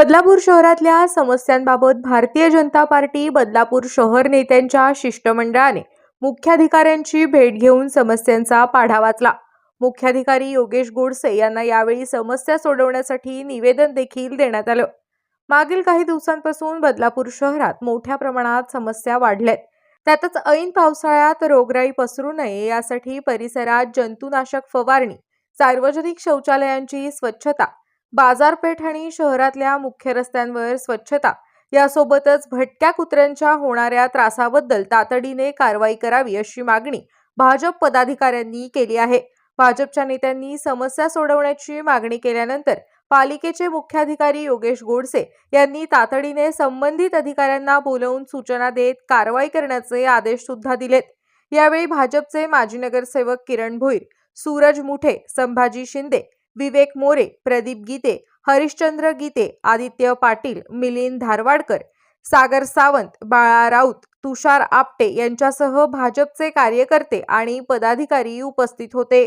बदलापूर शहरातल्या समस्यांबाबत भारतीय जनता पार्टी बदलापूर शहर नेत्यांच्या शिष्टमंडळाने मुख्याधिकाऱ्यांची भेट घेऊन समस्यांचा पाढा वाचला. मुख्याधिकारी योगेश गोडसे यांना यावेळी समस्या सोडवण्यासाठी निवेदन देखील देण्यात आलं. मागील काही दिवसांपासून बदलापूर शहरात मोठ्या प्रमाणात समस्या वाढल्यात. त्यातच ऐन पावसाळ्यात रोगराई पसरू नये यासाठी परिसरात जंतुनाशक फवारणी सार्वजनिक शौचालयांची स्वच्छता बाजारपेठ आणि शहरातल्या मुख्य रस्त्यांवर स्वच्छता यासोबतच भटक्या कुत्र्यांच्या होणाऱ्या त्रासाबद्दल तातडीने कारवाई करावी अशी मागणी भाजप पदाधिकाऱ्यांनी केली आहे. भाजपच्या नेत्यांनी समस्या सोडवण्याची मागणी केल्यानंतर पालिकेचे मुख्याधिकारी योगेश गोडसे यांनी तातडीने संबंधित अधिकाऱ्यांना बोलवून सूचना देत कारवाई करण्याचे आदेश सुद्धा दिलेत. यावेळी भाजपचे माजी नगरसेवक किरण भोईर सूरज मुठे संभाजी शिंदे विवेक मोरे प्रदीप गीते हरिश्चंद्र गीते आदित्य पाटील मिलिंद धारवाडकर सागर सावंत बाळा राऊत तुषार आपटे यांच्यासह भाजपचे कार्यकर्ते आणि पदाधिकारी उपस्थित होते.